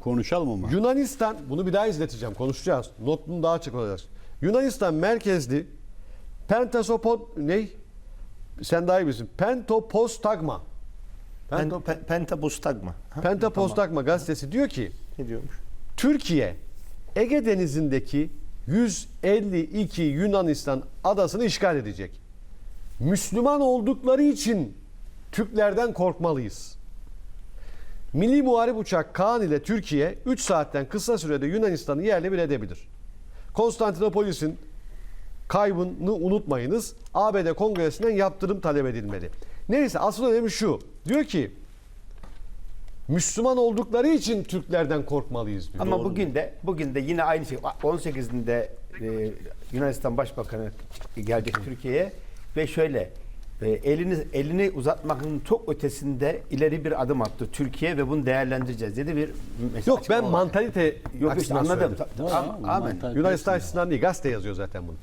konuşalım ama. Yunanistan, bunu bir daha izleteceğim, konuşacağız. Notunu daha açık olacak. Yunanistan merkezli Pentasopod ne? Sen daha iyi bilirsin. Pentopostagma. Pen, Pento- pen, pentabustagma. Ha, Pentapostagma gazetesi diyor ki Ne diyormuş? Türkiye Ege Denizi'ndeki 152 Yunanistan adasını işgal edecek. Müslüman oldukları için Türklerden korkmalıyız. Milli Muharip Uçak Kaan ile Türkiye 3 saatten kısa sürede Yunanistan'ı yerle bir edebilir. Konstantinopolis'in kaybını unutmayınız. ABD Kongresi'nden yaptırım talep edilmeli. Neyse asıl önemi şu. Diyor ki Müslüman oldukları için Türklerden korkmalıyız diyor. Ama bugün de bugün de yine aynı şey. 18'inde e, Yunanistan Başbakanı gelecek Türkiye'ye ve şöyle e, elini elini uzatmanın çok ötesinde ileri bir adım attı Türkiye ve bunu değerlendireceğiz dedi bir mesaj Yok ben var. mantalite Yok işte anladım. söyledim. Ta- Doğru, Am- ama Amen. Yunanistan açısından değil gazete yazıyor zaten bunu.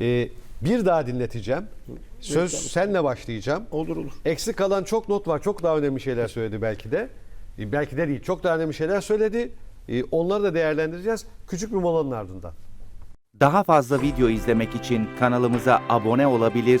Ee, bir daha dinleteceğim. Söz senle başlayacağım. Olur olur. Eksik kalan çok not var. Çok daha önemli şeyler söyledi belki de. Ee, Belki de değil. Çok daha önemli şeyler söyledi. Ee, Onları da değerlendireceğiz. Küçük bir molanın ardından. Daha fazla video izlemek için kanalımıza abone olabilir,